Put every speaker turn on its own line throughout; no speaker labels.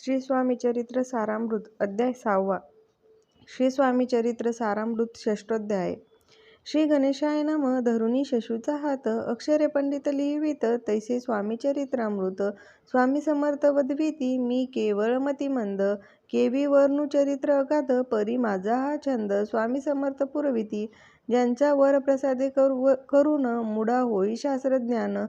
श्री स्वामी चरित्र सारामृत अध्याय सहावा. श्री स्वामी चरित्र सारामृत षष्ठोध्याय. श्री गणेशाय नम धरुणी शशूचा हात अक्षरे पंडित लिहिवित तैसे स्वामी चरित्रामृत. स्वामी समर्थ वदविती मी केवळ मतिमंद केवी वर्णू चरित्र अगाध परी माझा हा छंद. स्वामी समर्थ पुरविती ज्यांचा वर प्रसादे करू करून मुडा होई शास्त्रज्ञान.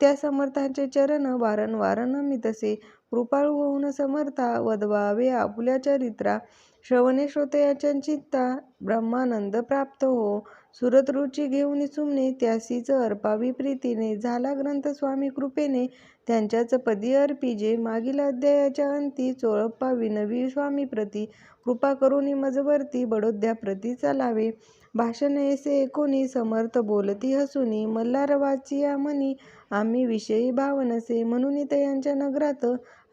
त्या समर्थांचे चरण वारंवार नमितसे. कृपाळू होऊन समर्था वदवावे आपुल्या चरित्रा श्रवणे श्रोतयाच्या चित्ता ब्रह्मानंद प्राप्त हो. सुरत रुची घेऊन सुमने त्यासीच अर्पावी प्रीतीने झाला ग्रंथ स्वामी कृपेने त्यांच्याच पदी अर्पिजे मागील अध्यायाच्या अंती चोळप्पा विनवी स्वामी प्रती कृपा करुणी मजवर्ती बडोद्या प्रती चालावे. भाषण ऐसे एकोणी समर्थ बोलती हसुनी मल्हार या मनी आम्ही विषयी भावनसे म्हणून यांच्या नगरात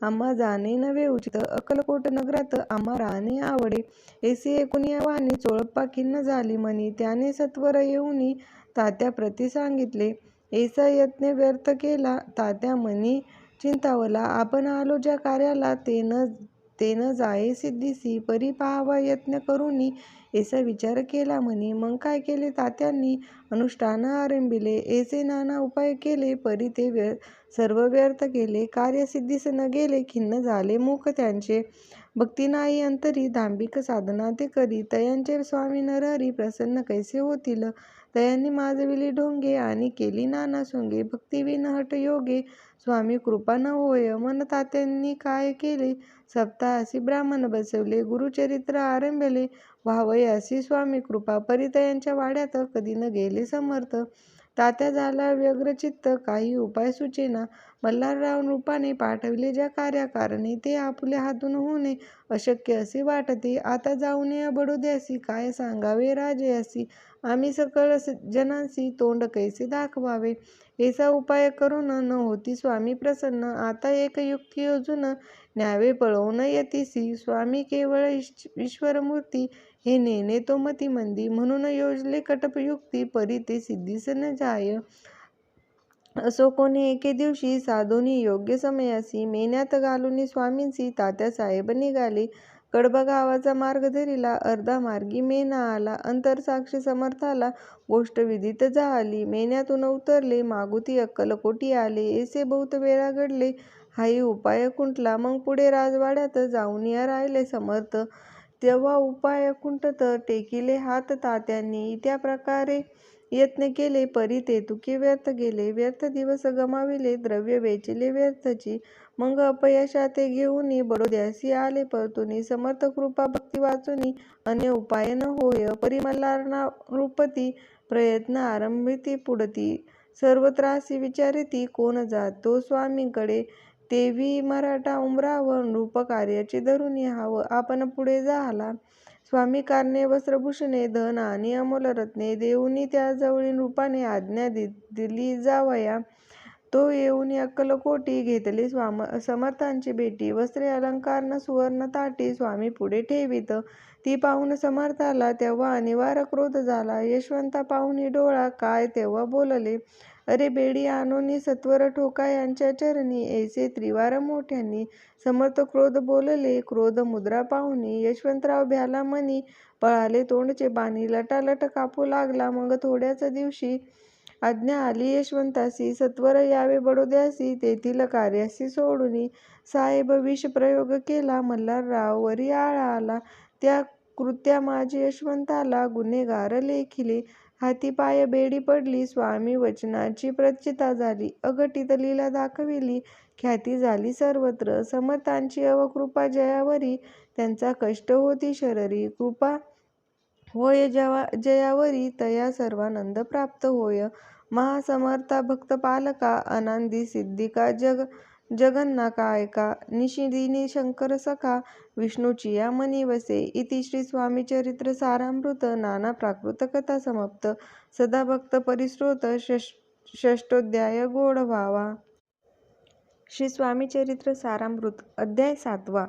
आम्हा जाणे नवे उचित. अक्कलकोट नगरात आम्हा राहणे आवडे. ऐसे एकोणी वाणी चोळप्पा खिन्न झाली म्हणी. त्याने सत्वर येऊनी तात्या प्रती सांगितले ऐसा यत्न व्यर्थ केला तात्या म्हणी चिंतावला. आपण आलो ज्या कार्याला ते न ते न जाये सिद्धीसी परी पाहावा यत्न करूनी. एसा विचार केला म्हणी. मग काय केले तात्यांनी? अनुष्ठान आरंभिले. एसे नाना उपाय केले. परी ते व्य सर्व व्यर्थ केले. कार्यसिद्धीस न गेले. खिन्न झाले. मुख त्यांचे भक्ती नाही अंतरी दांभिक साधना ते करी. तयांचे स्वामी नरहरी प्रसन्न कैसे होतील? तयांनी माजविली ढोंगे आणि केली नाना सोंगे. भक्तिविन हट योगे स्वामी कृपा न होय. मन तात्यांनी काय केले? सप्ताहासी ब्राह्मण बसवले गुरुचरित्र आरंभले. व्हावयासी स्वामी कृपा परितयांच्या वाड्यात कधी न गेले समर्थ. तात्या झाला व्यग्रचित्त. काही उपाय सुचेना. मल्हारराव रूपाने पाठविले ज्या कार्याकारणे ते आपल्या हातून होणे अशक्य असे वाटते. आता जाऊन या बडोद्यासी काय सांगावे राजयासी आम्ही सकळ जनांसी तोंड कैसे दाखवावे? ऐसा उपाय करून न होती स्वामी प्रसन्न. आता एक युक्ती योजून न्यावे पळवून यतीसी स्वामी केवळ ईश्वरमूर्ती हे नेणे तो मती मंदी. म्हणून योजले कटपयुक्ती परी ते सिद्धीस न जाय. असो कोणी एके दिवशी साधूनी योग्य समयासी मेन्यात घालून स्वामींशी तात्या साहेब निघाले. कडबा गावाचा मार्ग धरिला अर्धा मार्गी मेना आला अंतरसाक्षी समर्थाला गोष्ट विदित झाली मेन्यातून उतरले मागुती अक्कलकोटी आले ऐसे बहुत वेळा घडले हाही उपाय खुंटला मग पुढे राजवाड्यात जाऊन या राहिले समर्थ. तेव्हा उपाय कुंठत टेकिले हात तात्यांनी. त्या प्रकारे यत्न केले परी ते व्यर्थ गेले. व्यर्थ दिवस गमाविले द्रव्य वेचिले व्यर्थची. मग अपयशा ते घेऊन बडोद्यासी आले परतुनी. समर्थ कृपा भक्ती वाचुनी अन्य उपाय न होय परिमल्हारना रूपती प्रयत्न आरंभिती पुढती. सर्व त्रासी विचारिती कोण जातो स्वामींकडे? तेवी मराठा उमराव नृपकार्याची धरून हाव आपण पुढे झाला. स्वामी कारणे वस्त्रभूषणे धन आणि अमोल रत्ने देऊनी त्याजवळी रूपाने आज्ञा दिली जावया. तो येऊन अक्कलकोटी घेतली स्वाम समर्थांची भेटी. वस्त्रे अलंकार न सुवर्ण ताटी स्वामी पुढे ठेवीत. ती पाहून समर्थाला तेव्हा अनिवार्य क्रोध झाला. यशवंता पाहुणी डोळा काय तेव्हा बोलले? अरे बेडी आनोनी सत्वर ठोका यांच्या चरणी. ऐसे त्रिवार मोठ्यांनी समर्थ क्रोध बोलले क्रोध मुद्रा पाहुनी. यशवंतराव भ्याला मनी पळाले तोंडचे बाणी लटालट कापू लागला. मग थोड्याच दिवशी आज्ञा आली यशवंतासी. सत्वर यावे बडोद्यासी तेथील कार्यासी सोडूनी. साहेब विष प्रयोग केला मल्हारराव वरी आळा आला त्या कृत्या माझी यशवंताला गुन्हेगार लेखिले. हाती पाय बेडी पडली स्वामी वचनाची प्रचिता झाली. अघटित लीला दाखविली ख्याती झाली सर्वत्र. समर्थांची अवकृपा जयावरी त्यांचा कष्ट होती शररी. कृपा होय जवा जयावरी तया सर्वानंद प्राप्त होय. महासमर्था भक्तपालका अनांदी सिद्धिका जग जगन्नायका निशिदिनी शंकर सखा विष्णूची या मनी वसे. इति श्री स्वामी चरित्र सारामृत नाना प्राकृत कथा समाप्त. परिस्रोत परिश्रोत षष्ठोध्याय गोड व्हावा. श्री स्वामी चरित्र सारामृत अध्याय सातवा.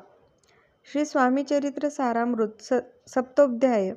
श्री स्वामी चरित्र सारामृत सप्तोध्याय.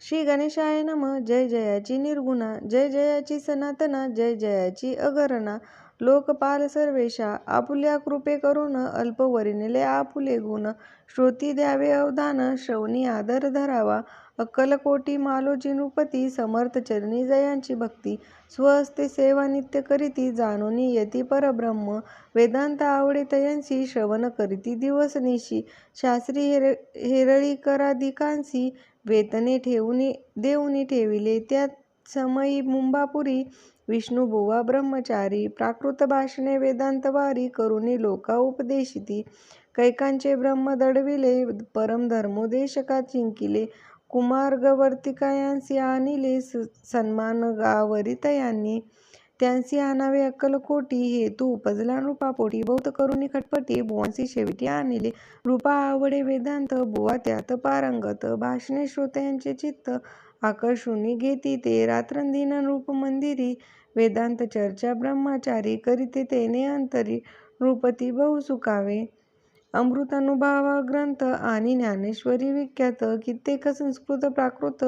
श्री गणेशाय नम. जय जयाची निर्गुणा. जय जयाची सनातना. जय जयाची अगरणा लोकपाल सर्वेशा आपुल्या कृपे करून अल्पवरिणिले आपुले गुण. श्रोती द्यावे अवधान श्रवणी आदर धरावा. अक्कलकोटी मालोजी नृपती समर्थ चरणी जयांची भक्ती. स्वहस्ते सेवा नित्य करीती जाणोनी यती परब्रह्म. वेदांत आवडे तयांसी श्रवण करीती दिवस निशी. शास्त्री हेर हेरळीकराधिकांसी वेतने ठेवूनी देऊनी ठेविले त्या समयी मुंबापुरी. विष्णुबुवा ब्रह्मचारी प्राकृत भाषणे वेदांतवारी करुणी लोका उपदेशिती कैकांचे ब्रह्म दडविले परमधर्मोदेशका जिंकिले कुमार्गवर्तिकायांसी आणिले सन्मान गावरितयांनी त्यांसी आणावे अक्कलकोटी हेतू उपजला नृपापोटी बहुत करुणी खटपटी बुवांसी शेवटी आणिले रूपा आवडे वेदांत बुवा त्यात पारंगत भाषणे श्रोत्यांचे चित्त आकर्षुनी घेती ते रात्रंदिन नृपमंदिरी वेदांत चर्चा ब्रह्मचारी करीते तेने अंतरी नृपती बहु सुखावे. अमृतानुभवा ग्रंथ आणि ज्ञानेश्वरी विख्यात कित्येक संस्कृत प्राकृत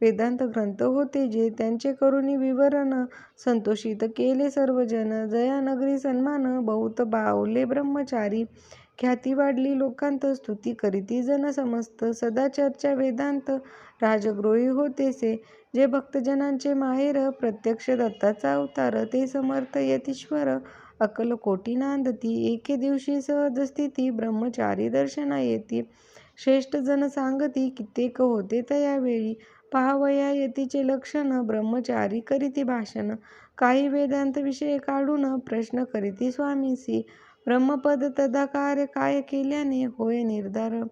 वेदांत ग्रंथ होते जे त्यांचे करुणी विवरण संतोषित केले सर्वजन जयानगरी सन्मान बहुत बावले ब्रह्मचारी ख्याती वाढली लोकांत स्तुती करीती जन समस्त. सदा चर्चा वेदांत राजगृही होतेसे जे भक्तजनांचे माहेर प्रत्यक्ष दत्ताचा अवतार ते समर्थ यतीश्वर अक्कलकोटी नांदती. एके दिवशी सहज स्थिती ब्रह्मचारी दर्शना येती. श्रेष्ठ जन सांगती कित्येक होते तयावेळी पाहावया यतीचे लक्षण ब्रह्मचारी करीती भाषण. काही वेदांत विषय काढून प्रश्न करीती स्वामीसी ब्रह्मपद तदाकार काय केल्याने होय निर्धार?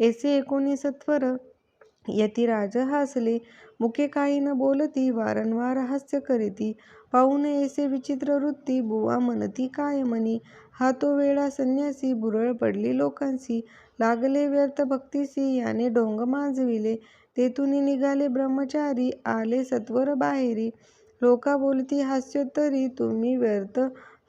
एसे एकोणीसत्वर सत्वर यतिराज हसले. मुखे काही न बोलती वारंवार हास्य करीती. पाहून ऐसे विचित्र वृत्ती बुवा म्हणती काय म्हणी? हा तो वेळा संन्यासी भुरळ पडली लोकांसी लागले व्यर्थ भक्तीसी याने ढोंग माजविले. तेथून निघाले ब्रह्मचारी आले सत्वर बाहेरी. लोका बोलती हास्योत्तरी तुम्ही व्यर्थ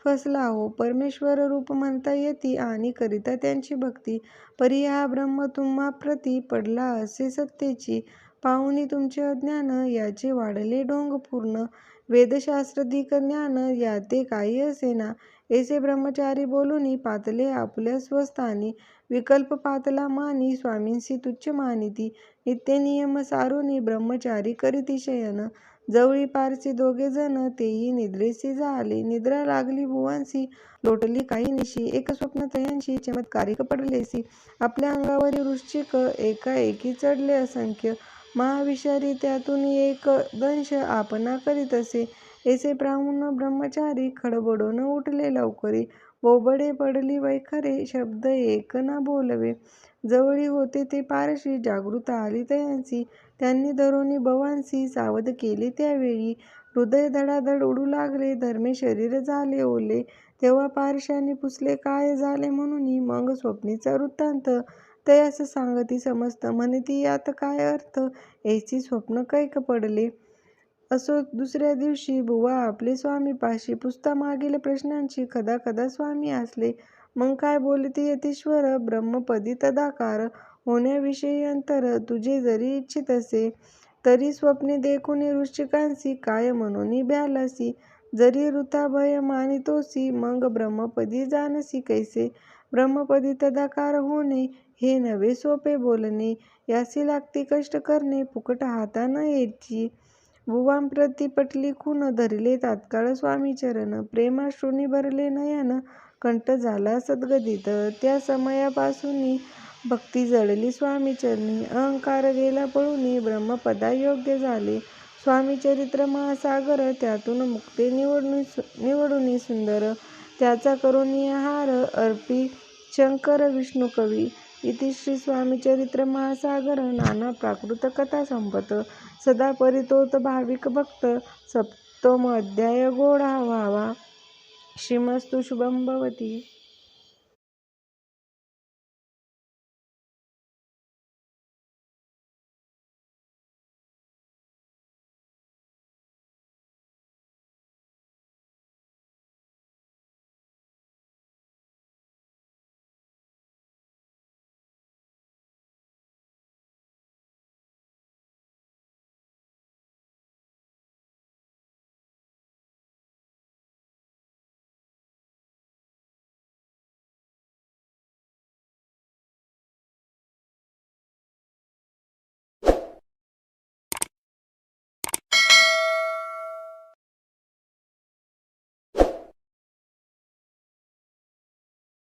फसला हो परमेश्वर रूप म्हणता येती आणि करिता त्यांची भक्ती. परी हा ब्रह्म तुम्हाप्रती पडला असे सत्तेची पाहुणी तुमचे अज्ञान याचे वाढले ढोंग पूर्ण. वेदशास्त्रधिक ज्ञान या ते काही असेना. ऐसे ब्रह्मचारी बोलूनी पातले आपल्या स्वस्थानी. विकल्प पातला मानी स्वामींसी तुच्छ मानिती. नित्य नियम सारुनी ब्रह्मचारी करीती शयन. जवळी पारसी दोघे जण तेही निद्रेसी झाले. निद्रा लागली बुवांसी लोटली काही निशी. एक स्वप्न तयांशी चमत्कारिक पडलेसी. आपल्या अंगावरील वृश्चिक एकाएकी चढले असंख्य महाविषारी. त्यातून एक दंश आपणा करीत असे. ऐसे पाहून ब्रह्मचारी खडबडून उठले लवकरी. बोबडे पडली वैखरे शब्द एक ना बोलवे. जवळी होते ते पारशी जागृत आली तयांसी त्यांनी धरोनी भवांसी सावध केले त्यावेळी. हृदय धडाधड उडू लागले धर्मे शरीर झाले ओले. तेव्हा पारशांनी पुसले काय झाले म्हणून मग स्वप्नीचा वृत्तांत तयास सांगती समस्त म्हणती यात काय अर्थ? याची स्वप्न कैक पडले. असो दुसऱ्या दिवशी बुवा आपले स्वामीपाशी पुस्ता मागील प्रश्नांची कदाकदा स्वामी असले मग काय बोलते यतीश्वर? ब्रह्मपदी तदाकार होण्याविषयी अंतर तुझे जरी इच्छित असे तरी स्वप्ने देखून वृश्चिकांसी काय म्हणून ब्यालासी जरी ऋता भय मानितोसी मग ब्रह्मपदी जानसी कैसे? ब्रह्मपदी तदाकार होणे हे नवे सोपे बोलणे यासी लागती कष्ट करणे फुकट हाता न येची बुवांप्रती पटली खून धरले तात्काळ स्वामीचरण. प्रेमाश्रुनी भरले नयन कंठ झाला सद्गदित त्या समयापासून भक्ती जळली स्वामीचरणी. अहंकार गेला पळूनी ब्रह्मपदा योग्य झाले. स्वामीचरित्र महासागर त्यातून मुक्ते निवडून निवडून सुंदर. त्याचा करुणी हार अर्पी शंकर विष्णू कवी. इति श्री स्वामीचरित्र महासागर नाना प्राकृत कथा संपत सदा परितोत भाविक भक्त सप्तम अध्याय गोडा व्हावा. श्रीमस्तु शुभम भवती.